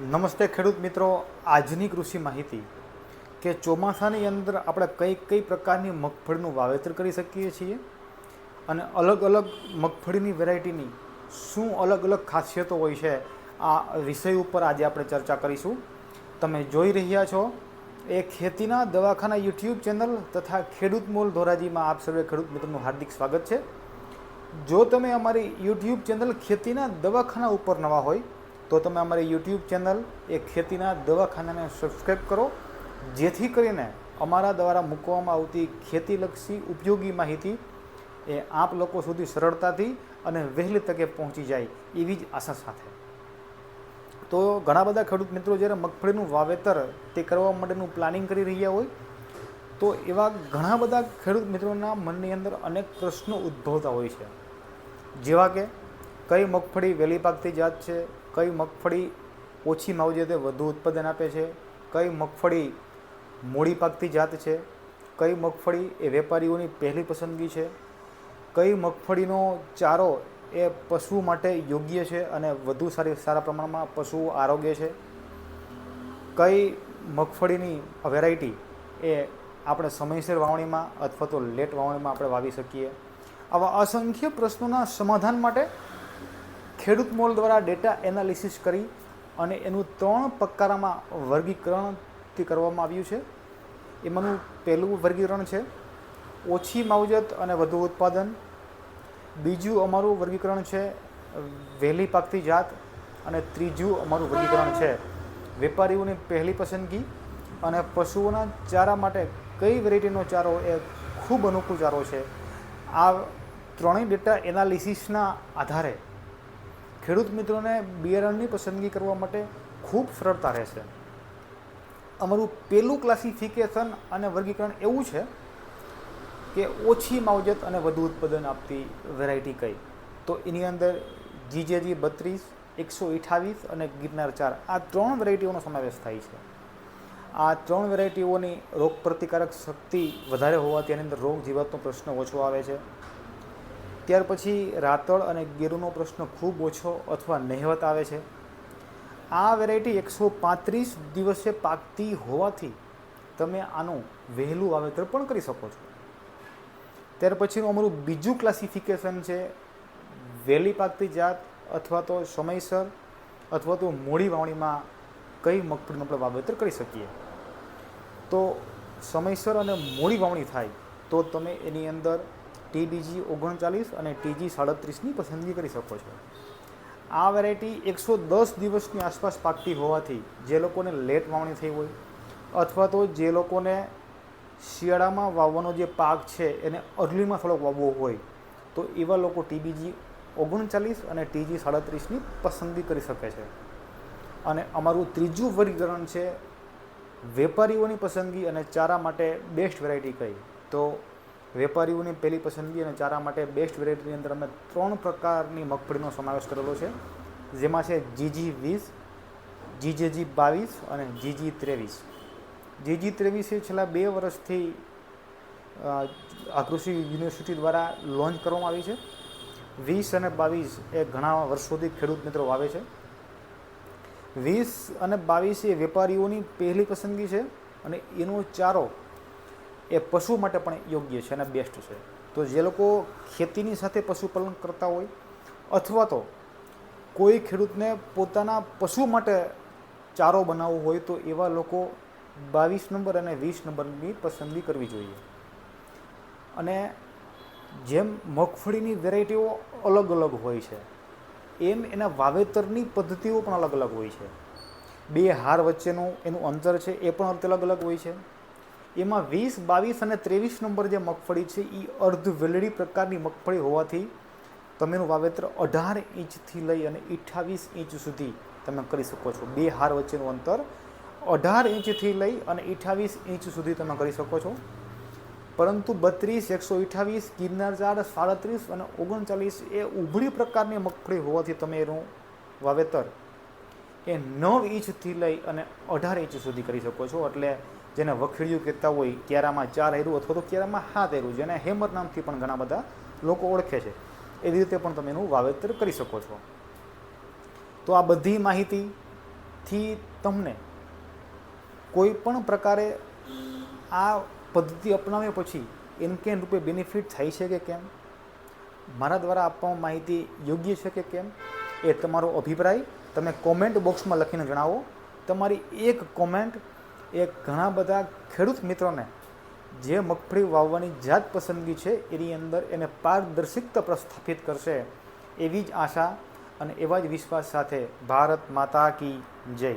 નમસ્તે ખેડૂત મિત્રો. આજની કૃષિ માહિતી કે ચોમાસાની અંદર આપણે કઈ કઈ પ્રકારની મગફળીનું વાવેતર કરી શકીએ છીએ અને અલગ અલગ મગફળીની વેરાયટીની શું અલગ અલગ ખાસિયતો હોય છે આ વિષય ઉપર આજે આપણે ચર્ચા કરીશું. તમે જોઈ રહ્યા છો એ ખેતીના દવાખાના યુટ્યુબ ચેનલ તથા ખેડૂત મોલ ધોરાજીમાં આપ સર્વે ખેડૂત મિત્રોનું હાર્દિક સ્વાગત છે. જો તમે અમારી યુટ્યુબ ચેનલ ખેતીના દવાખાના ઉપર નવા હોય તો તમે અમારી યુટ્યુબ ચેનલ એ ખેતીના દવાખાનાને સબસ્ક્રાઈબ કરો. જેથી કરીને અમારા દ્વારા મૂકવામાં આવતી ખેતીલક્ષી ઉપયોગી માહિતી એ આપ લોકો સુધી સરળતાથી અને વહેલી તકે પહોંચી જાય એવી જ આશા સાથે. તો ઘણા બધા ખેડૂત મિત્રો જ્યારે મગફળીનું વાવેતર તે કરવા માટેનું પ્લાનિંગ કરી રહ્યા હોય, તો એવા ઘણા બધા ખેડૂત મિત્રોના મનની અંદર અનેક પ્રશ્નો ઉદ્ભવતા હોય છે. જેવા કે, કઈ મગફળી વહેલી પાકતી જાત છે? કઈ મગફળી ઓછી માવજતે વધુ ઉત્પાદન આપે છે? કઈ મગફળી મૂડી પાકતી જાત છે? કઈ મગફળી એ વેપારીઓની પહેલી પસંદગી છે? કઈ મગફળીનો ચારો એ પશુ માટે યોગ્ય છે અને વધુ સારી સારા પ્રમાણમાં પશુઓ આરોગ્ય છે? કઈ મગફળીની વેરાયટી એ આપણે સમયસર વાવણીમાં અથવા તો લેટ વાવણીમાં આપણે વાવી શકીએ? આવા અસંખ્ય પ્રશ્નોના સમાધાન માટે ખેડૂત મોલ દ્વારા ડેટા એનાલિસિસ કરી અને એનું ત્રણ પ્રકારમાં વર્ગીકરણથી કરવામાં આવ્યું છે. એમાંનું પહેલું વર્ગીકરણ છે ઓછી માવજત અને વધુ ઉત્પાદન. બીજું અમારું વર્ગીકરણ છે વહેલી પાકતી જાત અને ત્રીજું અમારું વર્ગીકરણ છે વેપારીઓની પહેલી પસંદગી અને પશુઓના ચારા માટે કઈ વેરાયટીનો ચારો એ ખૂબ અનુકૂળ ચારો છે. આ ત્રણેય ડેટા એનાલિસિસના આધારે ખેડૂત મિત્રોને બિયારણની પસંદગી કરવા માટે ખૂબ સરળતા રહેશે. અમારું પહેલું ક્લાસિફિકેશન અને વર્ગીકરણ એવું છે કે ઓછી માવજત અને વધુ ઉત્પાદન આપતી વેરાયટી કઈ. તો એની અંદર જીજેજી બત્રીસ, એકસો અઠાવીસ અને ગિરનાર ચાર. આ ત્રણ વેરાયટીઓનો સમાવેશ થાય છે. આ ત્રણ વેરાયટીઓની રોગ પ્રતિકારક શક્તિ વધારે હોવાથી એની અંદર રોગ જીવાતનો પ્રશ્ન ઓછો આવે છે. ત્યાર પછી રાતળ અને ગેરુનો પ્રશ્ન ખૂબ ઓછો અથવા નહેવત આવે છે. આ વેરાયટી એકસો પાંત્રીસ દિવસે પાકતી હોવાથી તમે આનું વહેલું વાવેતર પણ કરી શકો છો. ત્યાર પછીનું અમારું બીજું ક્લાસિફિકેશન છે વહેલી પાકતી જાત અથવા તો સમયસર અથવા તો મોડી વાવણીમાં કઈ મગફળીનું આપણે વાવેતર કરી શકીએ. તો સમયસર અને મોડી વાવણી થાય તો તમે એની અંદર ટીડીજી ઓગણચાલીસ અને ટીજી સાડત્રીસની પસંદગી કરી શકો છો. આ વેરાયટી એકસો દસ દિવસની આસપાસ પાકતી હોવાથી જે લોકોને લેટ વાવણી થઈ હોય અથવા તો જે લોકોને શિયાળામાં વાવવાનો જે પાક છે એને અર્લીમાં થોડોક વાવવો હોય, તો એવા લોકો ટીબીજી ઓગણચાલીસ અને ટીજી સાડત્રીસની પસંદગી કરી શકે છે. અને અમારું ત્રીજું વર્ગીકરણ છે વેપારીઓની પસંદગી અને ચારા માટે બેસ્ટ વેરાયટી કઈ, તો વેપારીઓની પહેલી પસંદગી અને ચારા માટે બેસ્ટ વેરાયટીની અંદર અમે ત્રણ પ્રકારની મગફળીનો સમાવેશ કરેલો છે. જેમાં છે જીજી વીસ જીજેજી બાવીસ અને જીજી ત્રેવીસ. જીજી ત્રેવીસ એ છેલ્લા બે વર્ષથી આ કૃષિ યુનિવર્સિટી દ્વારા લોન્ચ કરવામાં આવી છે. વીસ અને બાવીસ એ ઘણા વર્ષોથી ખેડૂત મિત્રો વાવે છે. વીસ અને બાવીસ એ વેપારીઓની પહેલી પસંદગી છે અને એનો ચારો એ પશુ માટે પણ યોગ્ય છે અને બેસ્ટ છે. તો જે લોકો ખેતીની સાથે પશુપાલન કરતા હોય અથવા તો કોઈ ખેડૂતને પોતાના પશુ માટે ચારો બનાવવો હોય તો એવા લોકો બાવીસ નંબર અને વીસ નંબરની પસંદગી કરવી જોઈએ. અને જેમ મગફળીની વેરાયટીઓ અલગ અલગ હોય છે, એમ એના વાવેતરની પદ્ધતિઓ પણ અલગ અલગ હોય છે. બે હાર વચ્ચેનું એનું અંતર છે એ પણ અલગ અલગ હોય છે. એમાં વીસ, બાવીસ અને ત્રેવીસ નંબર જે મગફળી છે એ અર્ધ વેલડી પ્રકારની મગફળી હોવાથી તમે એનું વાવેતર અઢાર ઇંચથી લઈ અને અઠ્ઠાવીસ ઇંચ સુધી તમે કરી શકો છો. બે હાર વચ્ચેનું અંતર અઢાર ઇંચથી લઈ અને અઠ્ઠાવીસ ઇંચ સુધી તમે કરી શકો છો. પરંતુ બત્રીસ, એકસો અઠ્ઠાવીસ, ગિરનાર ચાર, સાડત્રીસ અને ઓગણચાલીસ એ ઉભળી પ્રકારની મગફળી હોવાથી તમે એનું વાવેતર એ નવ ઇંચથી લઈ અને અઢાર ઇંચ સુધી કરી શકો છો. એટલે જેને વખેડિયું કહેતા હોય, કેરામાં ચાર હેરું અથવા તો કેરામાં હાથ હેરું જેને હેમર નામથી પણ ઘણા બધા લોકો ઓળખે છે. એવી રીતે પણ તમે એનું વાવેતર કરી શકો છો. તો આ બધી માહિતીથી તમને કોઈ પણ પ્રકારે આ પદ્ધતિ અપનાવ્યા પછી ઇનકેન રૂપે બેનિફિટ થાય છે કે કેમ? મારા દ્વારા આપવામાં માહિતી યોગ્ય છે કે કેમ? એ તમારો અભિપ્રાય તમે કોમેન્ટ બોક્સમાં લખીને જણાવો. તમારી એક કોમેન્ટ એ ઘણા બધા ખેડૂત મિત્રોને જે મગફળી વાવવાની જાત પસંદગી છે, એની અંદર એને પારદર્શિકતા પ્રસ્થાપિત કરશે એવી જ આશા અને એવા જ વિશ્વાસ સાથે ભારત માતા કી જય.